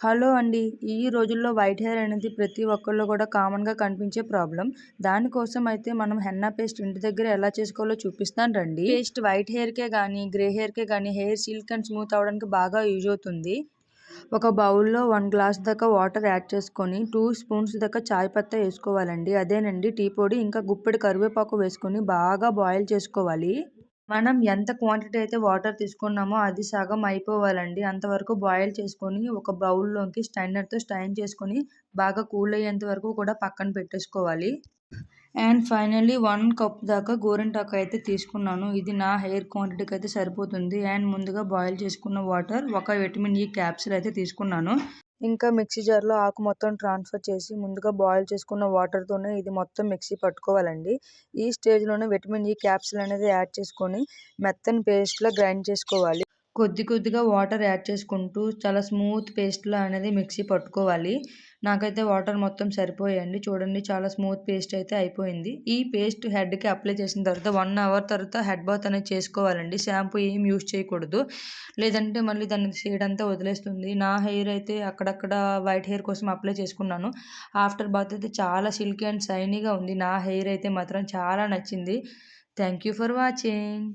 Hello అండి. ఈ రోజుల్లో వైట్ హెయిర్ అనేది ప్రతి ఒక్కళ్ళు కూడా కామన్గా కనిపించే ప్రాబ్లం. దానికోసం అయితే మనం హెన్నా పేస్ట్ ఇంటి దగ్గర ఎలా చేసుకోవాలో చూపిస్తాను రండి. పేస్ట్ వైట్ హెయిర్కే కానీ గ్రే హెయిర్కే కానీ హెయిర్ సిల్క్ అండ్ స్మూత్ అవడానికి బాగా యూజ్ అవుతుంది. ఒక బౌల్లో వన్ గ్లాస్ దాకా వాటర్ యాడ్ చేసుకొని టూ స్పూన్స్ దాకా చాయ్ పత్తా వేసుకోవాలండి. అదేనండి టీ పొడి ఇంకా గుప్పెడు కరివేపాకు వేసుకొని బాగా బాయిల్ చేసుకోవాలి. మనం ఎంత క్వాంటిటీ అయితే వాటర్ తీసుకున్నామో అది సగం అయిపోవాలండి. అంతవరకు బాయిల్ చేసుకొని ఒక బౌల్లోకి స్టైనర్తో స్టైన్ చేసుకొని బాగా కూల్ అయ్యేంత వరకు కూడా పక్కన పెట్టేసుకోవాలి. అండ్ ఫైనల్లీ వన్ కప్ దాకా గోరింటాకు అయితే తీసుకున్నాను. ఇది నా హెయిర్ క్వాంటిటీకి అయితే సరిపోతుంది. అండ్ ముందుగా బాయిల్ చేసుకున్న వాటర్ ఒక విటమిన్ ఈ క్యాప్సిల్ అయితే తీసుకున్నాను. ఇంకా మిక్సీ జార్లో ఆకు మొత్తం ట్రాన్స్ఫర్ చేసి ముందుగా బాయిల్ చేసుకున్న వాటర్తోనే ఇది మొత్తం మిక్సీ పట్టుకోవాలండి. ఈ స్టేజ్లోనే విటమిన్ ఈ క్యాప్సిల్ అనేది యాడ్ చేసుకొని మెత్తని పేస్ట్లా గ్రైండ్ చేసుకోవాలి. కొద్ది కొద్దిగా వాటర్ యాడ్ చేసుకుంటూ చాలా స్మూత్ పేస్ట్లో అనేది మిక్సీ పట్టుకోవాలి. నాకైతే వాటర్ మొత్తం సరిపోయాయండి చూడండి చాలా స్మూత్ పేస్ట్ అయితే అయిపోయింది. ఈ పేస్ట్ హెడ్కి అప్లై చేసిన తర్వాత వన్ అవర్ తర్వాత హెడ్ బాత్ అనేది చేసుకోవాలండి. షాంపూ ఏం యూస్ చేయకూడదు. లేదంటే మళ్ళీ దాని షేడ్ అంతా వదిలేస్తుంది. నా హెయిర్ అయితే అక్కడక్కడ వైట్ హెయిర్ కోసం అప్లై చేసుకున్నాను. ఆఫ్టర్ బాత్ అయితే చాలా సిల్కీ అండ్ షైనీగా ఉంది. నా హెయిర్ అయితే మాత్రం చాలా నచ్చింది. Thank you for watching.